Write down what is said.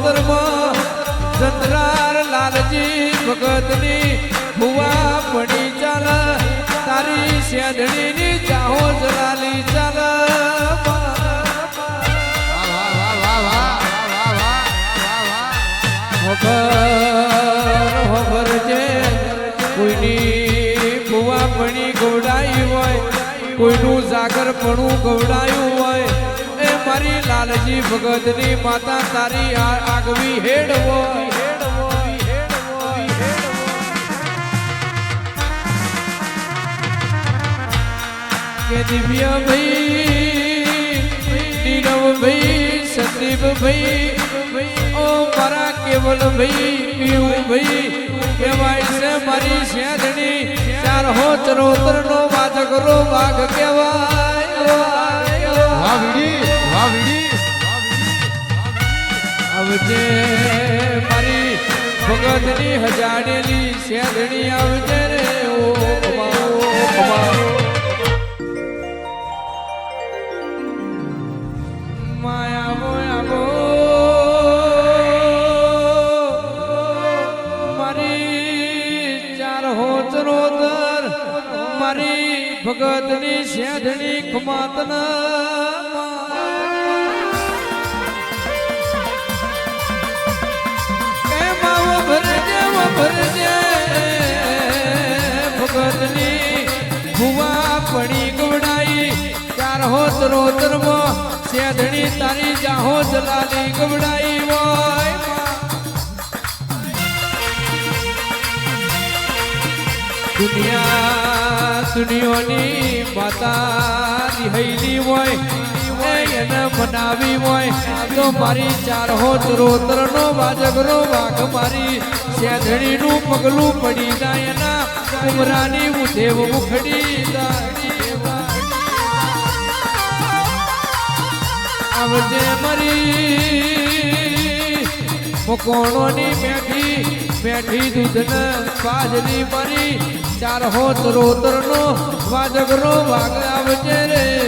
ધર્મ ચંદ્રાર લાલજી ભગતની ભુવા પડી ચાલ તારી શેઢણીની ચાહો જલાલી ચાલ ખબર છે કોઈની ભુવા પણી ગવડાઈ હોય કોઈનું જાગર પણ ગવડાયું હોય મારી લાલજી ભગતની માતા તારી આગવી હેડવો કે દિવ્ય ભાઈ નીરવ ભાઈ સંદીપ ભાઈ ઓ મારા કેવલ ભાઈ પીવું ભાઈ કહેવાય છે મારી શેદણી ચાર હો ચરોતર નો વાજગરો વાઘ કહેવાય. આવજે મારી ભગતની હજારેલી શેરણી આવજે રે, ઓ માયા મોયા મો, મારી ચાર હોચ રોદર મારી ભગતની શેધણી ખમાતના ભગતની ભુવા પડી ગવડાઈ. ચાર હોત રોતરમાં શેધણી તારી જાહો જલાલી ગવડાઈ હોય દુનિયા સુનિયોની માતા રિહૈલી હોય એ એને મનાવી હોય તો મારી ચાર હોત રોતરનો વાજગરો વાઘ મારી શેધણીનું પગલું પડી જાય એના ઉમરાની ઉધેવ મુખડી આવજે મરી મકોણોની મેઠી મેઠી દૂધને બાજરી મરી ચાર હોત રોતરનો વાજગરો વાઘ આવજે રે.